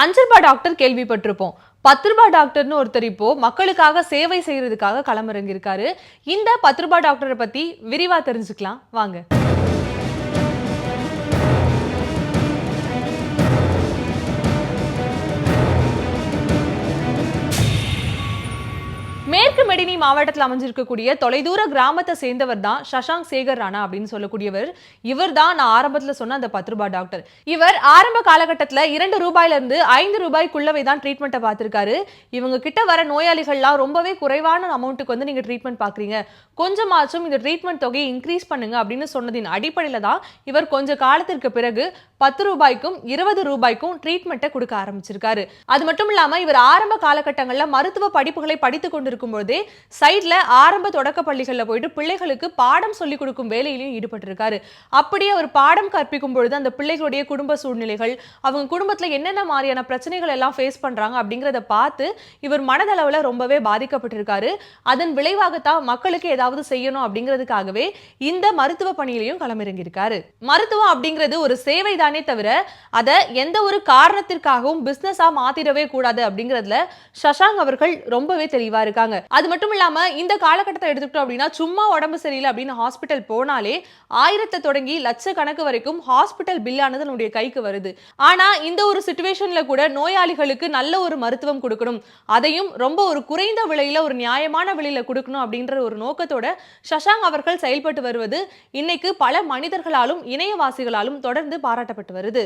அஞ்சு ரூபாய் டாக்டர் கேள்விப்பட்டிருப்போம். பத்து ரூபாய் டாக்டர்னு ஒருத்தர் இப்போ மக்களுக்காக சேவை செய்யறதுக்காக களமிறங்கியிருக்காரு. இந்த பத்து ரூபாய் டாக்டரை பத்தி விரிவா தெரிஞ்சுக்கலாம். வாங்க. மேற்கு மெடினி மாவட்டத்தில் அமைஞ்சிருக்கக்கூடிய தொலைதூர கிராமத்தை சேர்ந்தவர் தான் சஷாங் சேகர் ராணா அப்படின்னு சொல்லக்கூடியவர். இவர் தான் நான் ஆரம்பத்தில் சொன்ன அந்த பத்து ரூபாய் டாக்டர். இவர் ஆரம்ப காலகட்டத்தில் இரண்டு ரூபாயிலிருந்து ஐந்து ரூபாய்க்குள்ளவே தான் ட்ரீட்மெண்ட்டை பார்த்துருக்காரு. இவங்க கிட்ட வர நோயாளிகள்லாம் ரொம்பவே குறைவான அமௌண்ட்டுக்கு வந்து நீங்கள் ட்ரீட்மெண்ட் பார்க்குறீங்க. கொஞ்சமாச்சும் இந்த ட்ரீட்மெண்ட் தொகையை இன்க்ரீஸ் பண்ணுங்க அப்படின்னு சொன்னதின் அடிப்படையில் தான் இவர் கொஞ்ச காலத்திற்கு பிறகு பத்து ரூபாய்க்கும் இருபது ரூபாய்க்கும் ட்ரீட்மெண்ட்டை கொடுக்க ஆரம்பிச்சிருக்காரு. அது மட்டும் இல்லாமல் இவர் ஆரம்ப காலகட்டங்களில் மருத்துவ படிப்புகளை படித்துக் கொண்டிருக்க போதே சைடில் ஆரம்ப தொடக்க பள்ளிகளில் போயிட்டு பிள்ளைகளுக்கு பாடம் சொல்லிக் கொடுக்கும் வேலையிலையும் ஈடுபட்டிருக்காரு. அப்படியே அவர் பாடம் கற்பிக்கும் பொழுது அந்த பிள்ளைகளுடைய குடும்ப சூழ்நிலைகள் அவங்க குடும்பத்துல என்னென்ன மாதிரியான பிரச்சனைகள் எல்லாம் ஃபேஸ் பண்றாங்க அப்படிங்கிறத பார்த்து இவர் மனதளவுல ரொம்பவே பாதிக்கப்பட்டிருக்காரு. அதன் விளைவாகத்தான் மக்களுக்கு ஏதாவது செய்யணும் அப்படிங்கிறதுக்காகவே இந்த மருத்துவ பணியிலையும் களமிறங்கியிருக்காரு. மருத்துவம் அப்படிங்கிறது ஒரு சேவை தானே தவிர அதை எந்த ஒரு காரணத்திற்காகவும் பிசினஸா மாத்திடவே கூடாது அப்படிங்கிறதுல சஷாங் அவர்கள் ரொம்பவே தெளிவாக இருக்காங்க. அது மட்டும் இல்லாம இந்த காலகட்டத்தை எடுத்துக்கிட்டோம் அப்படின்னா சும்மா உடம்பு சரியில்லை அப்படின்னு ஹாஸ்பிட்டல் போனாலே ஆயிரத்தை தொடங்கி லட்சக்கணக்கு வரைக்கும் ஹாஸ்பிட்டல் பில்லானது நம்முடைய கைக்கு வருது. ஆனா இந்த ஒரு சுச்சுவேஷன்ல கூட நோயாளிகளுக்கு நல்ல ஒரு மருத்துவம் கொடுக்கணும். அதையும் ரொம்ப ஒரு குறைந்த விலையில ஒரு நியாயமான விலையில கொடுக்கணும் அப்படின்ற ஒரு நோக்கத்தோட சஷாங் அவர்கள் செயல்பட்டு வருவது இன்னைக்கு பல மனிதர்களாலும் இணையவாசிகளாலும் தொடர்ந்து பாராட்டப்பட்டு வருது.